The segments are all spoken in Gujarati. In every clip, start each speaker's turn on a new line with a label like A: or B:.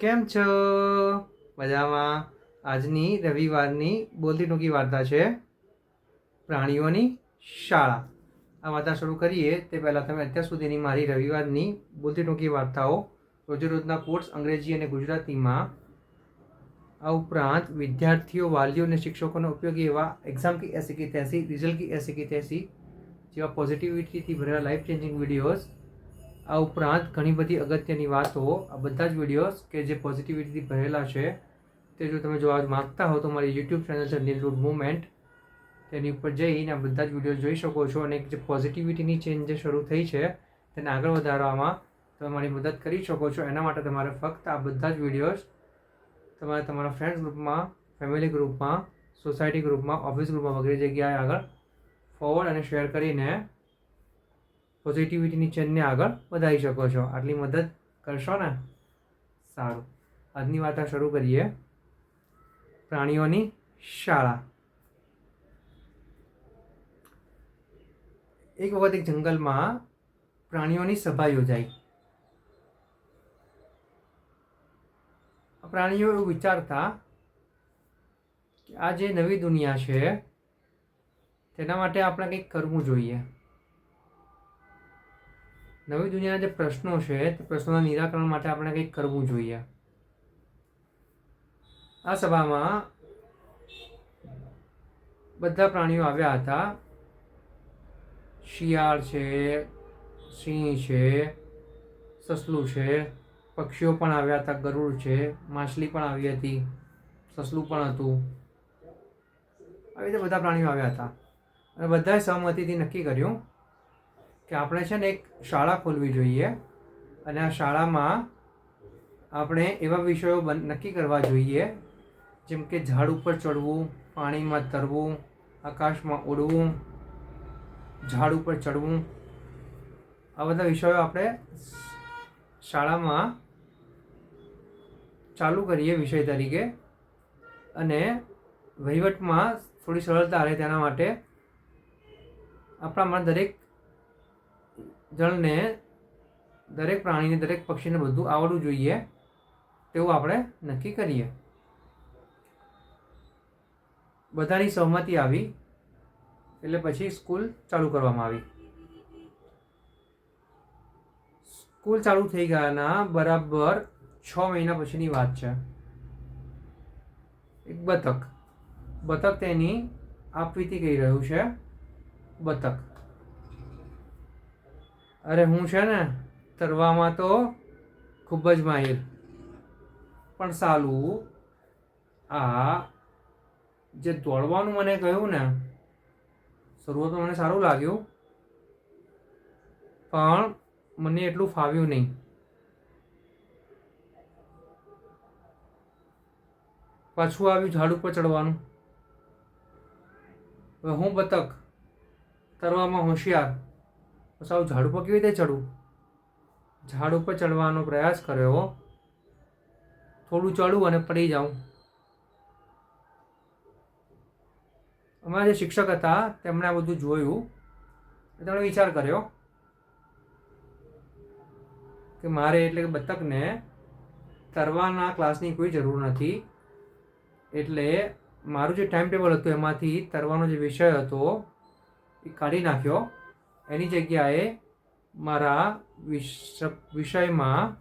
A: કેમ છો? મજામાં. આજની રવિવારની બોલતી ટૂંકી વાર્તા છે પ્રાણીઓની શાળા. આ વાર્તા શરૂ કરીએ તે પહેલાં તમે અત્યાર સુધીની મારી રવિવારની બોલતી ટૂંકી વાર્તાઓ રોજેરોજના કોર્સ અંગ્રેજી અને ગુજરાતીમાં. આ ઉપરાંત વિદ્યાર્થીઓ, વાલીઓ અને શિક્ષકોને ઉપયોગી એવા એક્ઝામ કી એસી કી તૈસી રિઝલ્ટ કી એસી કી તૈસી જેવા પોઝિટિવિટીથી ભરેલા લાઈફ ચેન્જિંગ વિડીયોઝ આ ઉપરાંત ઘણી બધી અગત્યની વાતો, આ બધા જ વિડીયોઝ કે જે પોઝિટિવિટીથી ભરેલા છે, તે જો તમે જોવા માગતા હો તો મારી યુટ્યુબ ચેનલ છે નીલરૂડ મુવમેન્ટ તેની ઉપર જઈને આ બધા જ વીડિયો જોઈ શકો છો અને જે પોઝિટિવિટીની ચેન્જ જે શરૂ થઈ છે, તેને આગળ વધારવામાં તમે મારી મદદ કરી શકો છો. એના માટે તમારે ફક્ત આ બધા જ વિડીયોઝ તમારે તમારા ફ્રેન્ડ્સ ગ્રુપમાં ફેમિલી ગ્રુપમાં સોસાયટી ગ્રુપમાં ઓફિસ ગ્રુપમાં વગેરે જગ્યાએ આગળ ફોરવર્ડ અને શેર કરીને પોઝિટિવિટીની ચેનને આગળ વધારી શકો છો. આટલી મદદ કરશો ને? સારું. આજની વાર્તા શરૂ કરીએ. પ્રાણીઓની શાળા. એક વખત એક જંગલમાં પ્રાણીઓની સભા યોજાઈ. પ્રાણીઓ એવું વિચારતા કે આ જે નવી દુનિયા છે, તેના માટે આપણે કંઈક કરવું જોઈએ. નવી દુનિયાના જે પ્રશ્નો છે, તે પ્રશ્નોના નિરાકરણ માટે આપણે કંઈક કરવું જોઈએ. આ સભામાં બધા પ્રાણીઓ આવ્યા હતા. શિયાળ છે, સિંહ છે, સસલું છે, પક્ષીઓ પણ આવ્યા હતા, ગરુડ છે, માછલી પણ આવી હતી, સસલું પણ હતું. આવી રીતે બધા પ્રાણીઓ આવ્યા હતા. અને બધાએ સહમતિથી નક્કી કર્યું કે આપણે છે ને એક શાળા ખોલવી જોઈએ અને આ શાળામાં આપણે એવા વિષયો નક્કી કરવા જોઈએ. જેમ કે ઝાડ ઉપર ચડવું, પાણીમાં તરવું, આકાશમાં ઉડવું, ઝાડ ઉપર ચડવું. આ બધા વિષયો આપણે શાળામાં ચાલુ કરીએ વિષય તરીકે. અને વહીવટમાં થોડી સરળતા રહે તેના માટે આપણામાં દરેક જણને દરેક પ્રાણીને, દરેક પક્ષીને બધું આવડવું જોઈએ, તેવું આપણે નક્કી કરીએ. બધાની સહમતિ આવી, એટલે પછી સ્કૂલ ચાલુ કરવામાં આવી. સ્કૂલ ચાલુ થઈ ગયાના બરાબર છ મહિના પછીની વાત છે. એક બતક. બતક તેની આપવીતી કહી રહ્યું છે. બતક. અરે હું છે ને તરવામાં તો ખૂબ જ માહિર. પણ સાલું, આ જે દોડવાનું મને કહ્યું ને શરૂઆતમાં મને સારું લાગ્યું, પણ મને એટલું ફાવ્યું નહીં. પાછું આવ્યું ઝાડ ઉપર ચડવાનું. હવે હું બતક, તરવામાં હોશિયાર. પછી આવું ઝાડ ઉપર કેવી રીતે ચડવું ઝાડ ઉપર ચડવાનો પ્રયાસ કર્યો. થોડું ચડું અને પડી જાઉં. અમારા જે શિક્ષક હતા, તેમણે આ બધું જોયું. તેમણે વિચાર કર્યો કે મારે એટલે કે બતકને તરવાના ક્લાસની કોઈ જરૂર નથી. એટલે મારું જે ટાઈમ ટેબલ હતું, એમાંથી તરવાનો જે વિષય હતો, એ કાઢી નાખ્યો. એની જગ્યાએ મારા વિષયમાં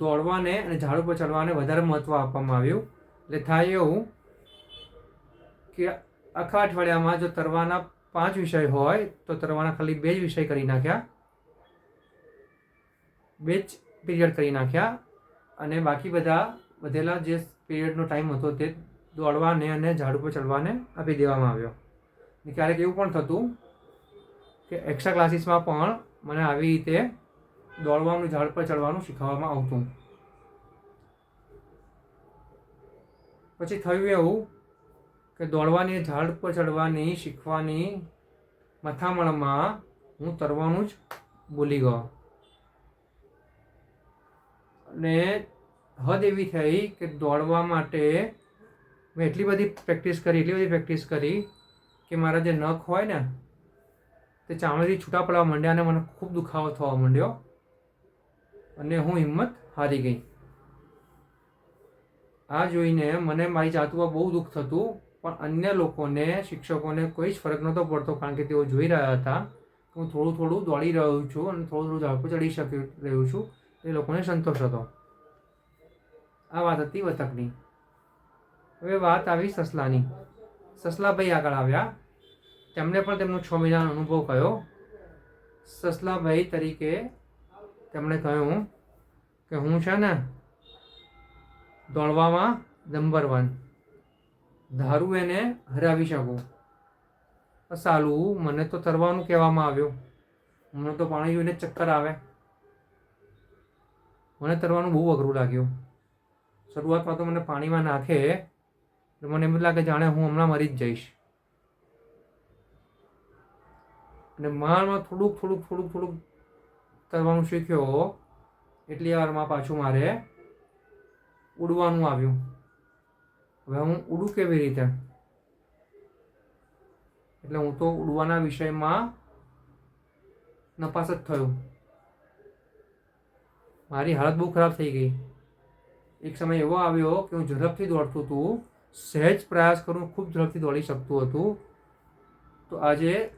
A: દોડવાને અને ઝાડુ પર ચડવાને વધારે મહત્ત્વ આપવામાં આવ્યું. એટલે થાય એવું કે આખા અઠવાડિયામાં જો તરવાના પાંચ વિષય હોય, તો તરવાના ખાલી બે જ વિષય કરી નાખ્યા. બે જ પીરિયડ કરી નાખ્યા અને બાકી બધા વધેલા જે પીરિયડનો ટાઈમ હતો તે દોડવાને અને ઝાડુ પર ચડવાને આપી દેવામાં આવ્યો. ક્યારેક એવું પણ થતું કે એક્સ્ટ્રા ક્લાસીસમાં પણ મને આવી રીતે દોડવાનું ઝાડ પર ચડવાનું શીખવવામાં આવતું. પછી થયું એવું કે દોડવાની ઝાડ પર ચડવાની શીખવાની મથામણમાં હું તરવાનું જ ભૂલી ગયો. અને હદ એવી થઈ કે દોડવા માટે મેં એટલી બધી પ્રેક્ટિસ કરી, એટલી બધી પ્રેક્ટિસ કરી કે મારા જે નખ હોય ને તે ચામડીથી છૂટા પડવા માંડ્યા અને મને ખૂબ દુખાવો થવા માંડ્યો. અને હું હિંમત હારી ગઈ. આ જોઈને મને મારી જાતમાં બહુ દુઃખ થતું, પણ અન્ય લોકોને, શિક્ષકોને કોઈ જ ફરક નહોતો પડતો, કારણ કે તેઓ જોઈ રહ્યા હતા કે હું થોડું થોડું દોડી રહ્યો છું અને થોડું થોડું ઝાડ પર ચડી શકી રહ્યું છું. એ લોકોને સંતોષ હતો. આ વાત હતી વતકની. હવે વાત આવી સસલાની. સસલાભાઈ આગળ આવ્યા. તેમણે પણ તેમનો છ મહિનાનો અનુભવ કહ્યો સસલાભાઈ તરીકે તેમણે કહ્યું કે હું છે ને દોડવામાં નંબર વન ધારું એને હરાવી શકું. સાલું મને તો તરવાનું કહેવામાં આવ્યું. મને તો પાણી જોઈને ચક્કર આવે. મને તરવાનું બહુ અઘરું લાગ્યું. શરૂઆતમાં તો મને પાણીમાં નાખે મને એમ લાગે જાણે હું હમણાં મરી જ જઈશ. અને મારમાં થોડુંક થોડુંક થોડુંક થોડુંક તરવાનું શીખ્યો એટલી વારમાં પાછું મારે ઉડવાનું આવ્યું. હવે હું ઉડું કેવી રીતે? એટલે હું તો ઉડવાના વિષયમાં નપાસ જ થયો. મારી હાલત બહુ ખરાબ થઈ ગઈ. એક સમય એવો આવ્યો કે હું ઝડપથી દોડતું હતું. સહેજ પ્રયાસ કરું, ખૂબ ઝડપથી દોડી શકતું હતું. તો આજે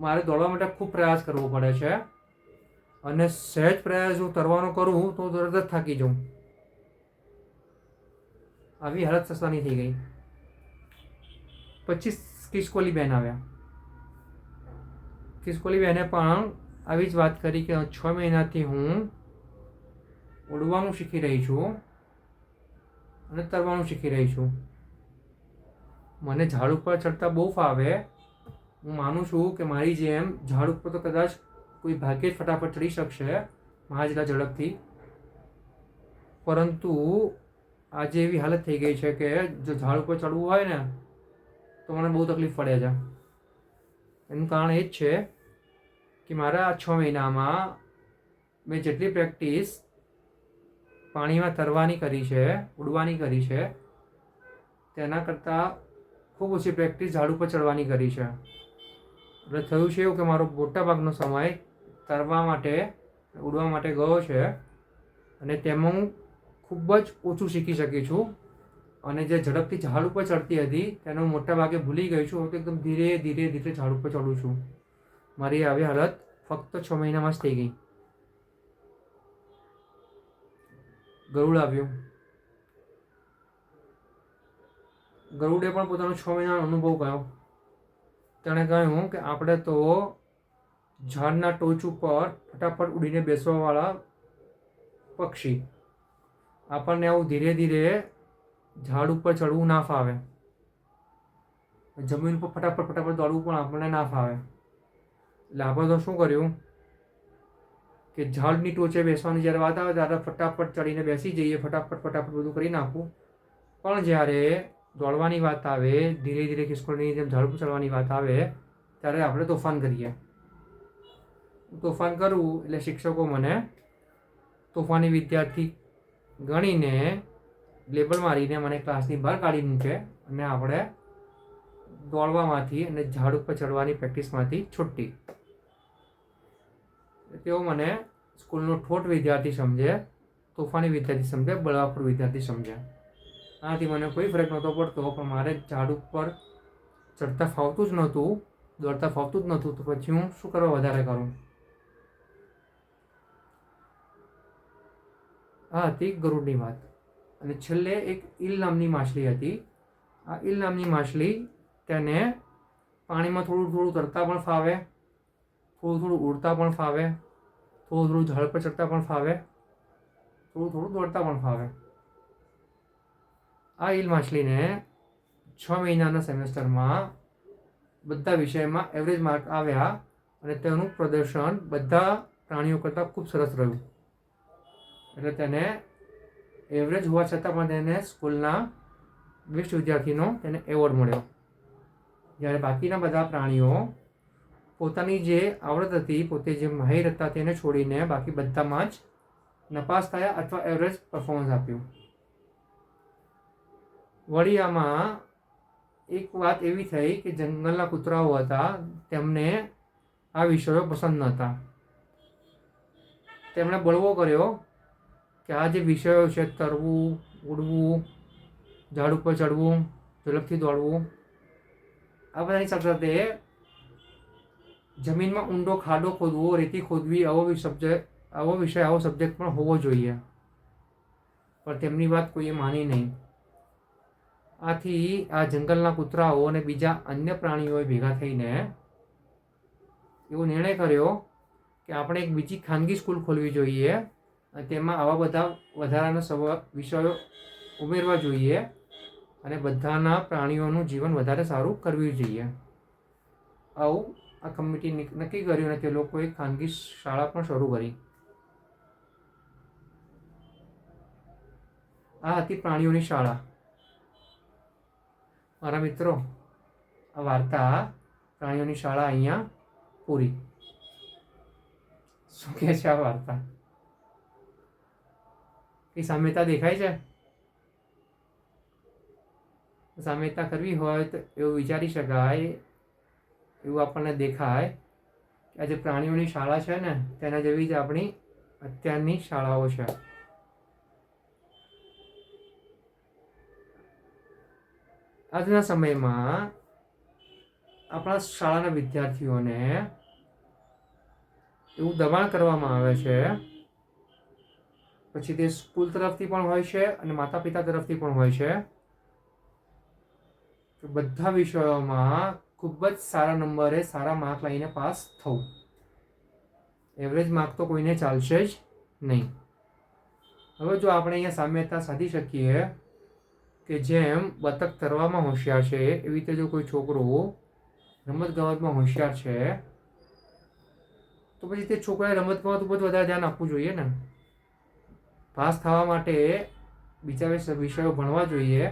A: મારે દોડવા માટે ખૂબ પ્રયાસ કરવો પડે છે. અને સહેજ પ્રયાસ હું તરવાનો કરું તો તરત જ થાકી જાઉં. આવી હાલત સસ્તાની થઈ ગઈ. પછી કિસ્કોલી બેન આવ્યા. કિસ્કોલી બેને પણ આવી જ વાત કરી કે છ મહિનાથી હું ઉડવાનું શીખી રહી છું અને તરવાનું શીખી રહી છું. મને ઝાડ ઉપર ચડતા બહુ ફાવે. હું માનું છું કે મારી જેમ ઝાડ ઉપર તો કદાચ કોઈ ભાગ્યે જ ફટાફટ ચડી શકશે મારા જેટલા ઝડપથી. પરંતુ આજે એવી હાલત થઈ ગઈ છે કે જો ઝાડ ઉપર ચડવું હોય ને, તો મને બહુ તકલીફ પડે છે. એનું કારણ એ જ છે કે મારા છ મહિનામાં મેં જેટલી પ્રેક્ટિસ પાણીમાં તરવાની કરી છે, ઉડવાની કરી છે, તેના કરતાં ખૂબ ઓછી પ્રેક્ટિસ ઝાડ ઉપર ચડવાની કરી છે. એટલે થયું છે એવું કે મારો મોટા ભાગનો સમય તરવા માટે, ઉડવા માટે ગયો છે. અને તેમાં હું ખૂબ જ ઓછું શીખી શકી છું. અને જે ઝડપથી ઝાડ ઉપર ચડતી હતી, તેનો મોટા ભાગે ભૂલી ગઈ છું. હું તો એકદમ ધીરે ધીરે ધીરે ઝાડ ઉપર ચડું છું. મારી આવી હાલત ફક્ત છ મહિનામાં જ થઈ ગઈ. ગરુડ આવ્યું. ગરુડે પણ પોતાનો છ મહિનાનો અનુભવ કહ્યો તેણે કહ્યું કે આપણે તો ઝાડના ટોચ ઉપર ફટાફટ ઉડીને બેસવાવાળા પક્ષી. આપણને આવું ધીરે ધીરે ઝાડ ઉપર ચડવું ના ફાવે. જમીન પર ફટાફટ ફટાફટ દોડવું પણ આપણને ના ફાવે. એટલે તો શું કર્યું કે ઝાડની ટોચે બેસવાની જ્યારે વાત આવે ત્યારે ફટાફટ ચડીને બેસી જઈએ, ફટાફટ ફટાફટ બધું કરી નાખવું પણ જ્યારે દોડવાની વાત આવે, ધીરે ધીરે ખિસકોલીની જેમ ઝાડ ઉપર ચડવાની વાત આવે, ત્યારે આપણે તોફાન કરીએ. તોફાન કરવું એટલે શિક્ષકો મને તોફાની વિદ્યાર્થી ગણીને લેબલ મારીને મને ક્લાસની બહાર કાઢી મૂકે અને આપણે દોડવામાંથી અને ઝાડ ઉપર ચડવાની પ્રેક્ટિસમાંથી છૂટી. તેઓ મને સ્કૂલનો ઠોઠ વિદ્યાર્થી સમજે, તોફાની વિદ્યાર્થી સમજે, બળવાખોર વિદ્યાર્થી સમજે. આનાથી મને કોઈ ફરક નહોતો પડતો, પણ મારે ઝાડ ઉપર ચડતા ફાવતું જ નહોતું, દોડતા ફાવતું જ નહોતું, તો પછી હું શું કરવા વધારે કરું? આ હતી ગરુડની વાત. અને છેલ્લે એક ઈલ નામની માછલી હતી. આ ઈલ નામની માછલી તેને પાણીમાં થોડું થોડું તરતા પણ ફાવે, થોડું થોડું ઉડતા પણ ફાવે, થોડું થોડું ઝાડ પર ચડતા પણ ફાવે, થોડું થોડું દોડતા પણ ફાવે. આ ઈલ માછલીને છ મહિનાના સેમેસ્ટરમાં બધા વિષયમાં એવરેજ માર્ક આવ્યા અને તેનું પ્રદર્શન બધા પ્રાણીઓ કરતાં ખૂબ સરસ રહ્યું. એટલે તેને એવરેજ હોવા છતાં પણ તેને સ્કૂલના બેસ્ટ વિદ્યાર્થીનો તેને એવોર્ડ મળ્યો. જ્યારે બાકીના બધા પ્રાણીઓ પોતાની જે આવડત હતી, પોતે જે માહિર હતા તેને છોડીને બાકી બધામાં જ નપાસ થયા અથવા એવરેજ પરફોર્મન્સ આપ્યું. વળી આમાં એક વાત એવી થઈ કે જંગલના કૂતરાઓ હતા, તેમને આ વિષયો પસંદ નહોતા. તેમણે બળવો કર્યો કે આ જે વિષયો છે, તરવું, ઉડવું, ઝાડ ઉપર ચડવું, ઝડપથી દોડવું, આ બધાની સાથે સાથે જમીનમાં ઊંડો ખાડો ખોદવો, રેતી ખોદવી, આવો સબ્જેક્ટ આવો વિષય, આવો સબ્જેક્ટ પણ હોવો જોઈએ. પણ તેમની વાત કોઈએ માની નહીં. આથી આ જંગલના કૂતરાઓ અને બીજા અન્ય પ્રાણીઓએ ભેગા થઈને એવો નિર્ણય કર્યો કે આપણે એક બીજી ખાનગી સ્કૂલ ખોલવી જોઈએ અને તેમાં આવા બધા વધારાના વિષયો ઉમેરવા જોઈએ અને બધાના પ્રાણીઓનું જીવન વધારે સારું કરવું જોઈએ. આવું આ કમિટી નક્કી કર્યું અને તે લોકોએ ખાનગી શાળા પણ શરૂ કરી. આ હતી પ્રાણીઓની શાળા. મારા મિત્રો, આ વાર્તા પ્રાણીઓની શાળા અહીંયા પૂરી. શું કહે છે આ વાર્તા? એ સામ્યતા દેખાય છે? સામ્યતા કરવી હોય તો એવું વિચારી શકાય, એવું આપણને દેખાય કે આ જે પ્રાણીઓની શાળા છે ને, તેના જેવી જ આપણી અત્યારની શાળાઓ છે. આજના સમયમાં આપણા શાળાના વિદ્યાર્થીઓને એવું દબાણ કરવામાં આવે છે. પછી તે સ્કૂલ તરફથી પણ હોય છે અને માતા પિતા તરફથી પણ હોય છે. બધા વિષયોમાં ખૂબ જ સારા નંબરે સારા માર્ક લઈને પાસ થવું. એવરેજ માર્ક તો કોઈને ચાલશે જ નહીં. હવે જો આપણે અહીંયા સામ્યતા સાધી શકીએ કે જેમ બતક તરવામાં હોશિયાર છે, એવી રીતે જો કોઈ છોકરો રમત ગમતમાં હોશિયાર છે, તો પછી તે છોકરાએ રમત ગમત ઉપર વધારે ધ્યાન આપવું જોઈએ ને. પાસ થવા માટે બીજા વિષયો ભણવા જોઈએ,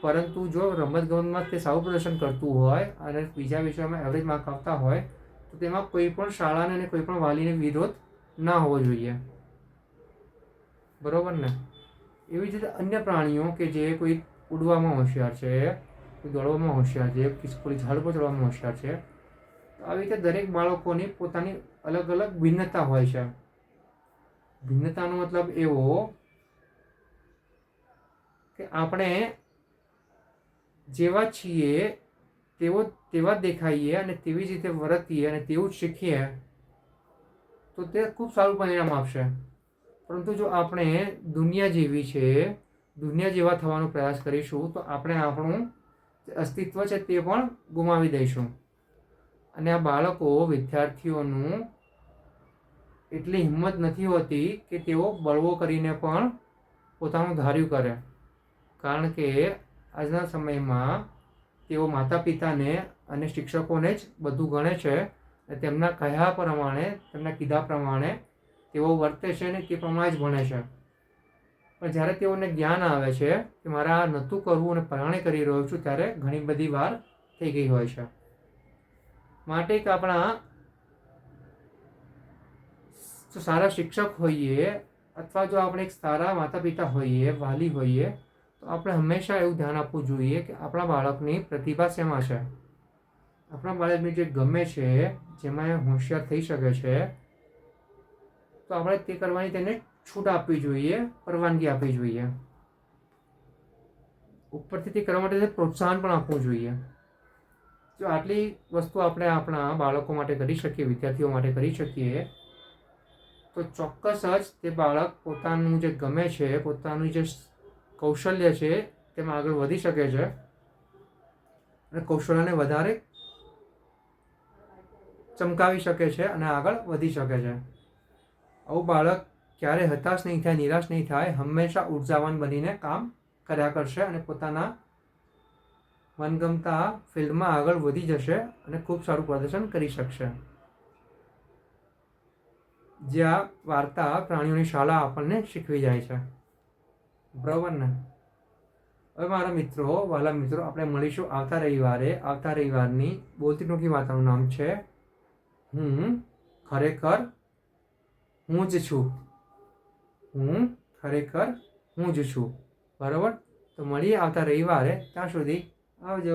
A: પરંતુ જો રમત ગમતમાં તે સારું પ્રદર્શન કરતું હોય અને બીજા વિષયોમાં એવરેજ માર્ક આવતા હોય, તો તેમાં કોઈ પણ શાળાને અને કોઈ પણ વાલીને વિરોધ ના હોવો જોઈએ. બરોબર ને? એવી જ રીતે અન્ય પ્રાણીઓ કે જે કોઈ ઉડવામાં હોશિયાર છે, કોઈ દોડવામાં હોશિયાર છે કોઈ ઝાડ પર ચડવામાં હોશિયાર છે આવી રીતે દરેક બાળકોની પોતાની અલગ અલગ ભિન્નતા હોય છે. ભિન્નતાનો મતલબ એવો કે આપણે જેવા છીએ, તેવો, તેવા દેખાઈએ અને તેવી જ રીતે વર્તીએ અને તેવું જ શીખીએ, તો તે ખૂબ સારું પરિણામ આપશે. પરંતુ જો આપણે દુનિયા જેવી છે, દુનિયા જેવા થવાનો પ્રયાસ કરીશું, તો આપણે આપણું અસ્તિત્વ છે તે પણ ગુમાવી દઈશું. અને આ બાળકો વિદ્યાર્થીઓનું એટલી હિંમત નથી હોતી કે તેઓ બળવો કરીને પણ પોતાનું ધાર્યું કરે. કારણ કે આજના સમયમાં તેઓ માતા પિતાને અને શિક્ષકોને જ બધું ગણે છે તેમના કહ્યા પ્રમાણે, તેમના કીધા પ્રમાણે તેઓ વર્તે છે ને તે પ્રમાણે જ ભણે છે. પણ જ્યારે તેઓને જ્ઞાન આવે છે કે મારે આ નહોતું કરવું અને પરાણે કરી રહ્યો છું, ત્યારે ઘણી બધી વાર થઈ ગઈ હોય છે. માટે એક આપણા સારા શિક્ષક હોઈએ અથવા જો આપણે એક સારા માતા પિતા હોઈએ, વાલી હોઈએ, તો આપણે હંમેશા એવું ધ્યાન આપવું જોઈએ કે આપણા બાળકની પ્રતિભા શેમાં છે? આપણા બાળકને જે ગમે છે, જેમાં એ હોશિયાર થઈ શકે છે તો આપણે તે કરવાની તેને છૂટ આપવી જોઈએ, પરવાનગી આપવી જોઈએ. ઉપરથી તે કરવા માટે પ્રોત્સાહન પણ આપવું જોઈએ. જો આટલી વસ્તુ આપણે આપણા બાળકો માટે કરી શકીએ, વિદ્યાર્થીઓ માટે કરી શકીએ, તો ચોક્કસ જ તે બાળક પોતાનું જે ગમે છે, પોતાનું જે કૌશલ્ય છે, તેમાં આગળ વધી શકે છે. અને કૌશલ્યને વધારે ચમકાવી શકે છે અને આગળ વધી શકે છે. આવું બાળક ક્યારે હતાશ નહીં થાય, નિરાશ નહીં થાય, હંમેશા ઉર્જાવાન બનીને કામ કર્યા કરશે અને પોતાના મનગમતા ફિલ્ડમાં આગળ વધી જશે અને ખૂબ સારું પ્રદર્શન કરી શકશે. જે આ વાર્તા પ્રાણીઓની શાળા આપણને શીખવી જાય છે. બરાબર ને હવે મારા મિત્રો, વાલા મિત્રો, આપણે મળીશું આવતા રવિવારે. આવતા રવિવારની બોલતી ટૂંકી વાર્તાનું નામ છે, હું ખરેખર હું જ છું. હું ખરેખર હું જ છું. બરાબર? તો મળીએ આવતા રવિવારે. ત્યાં સુધી આવજો.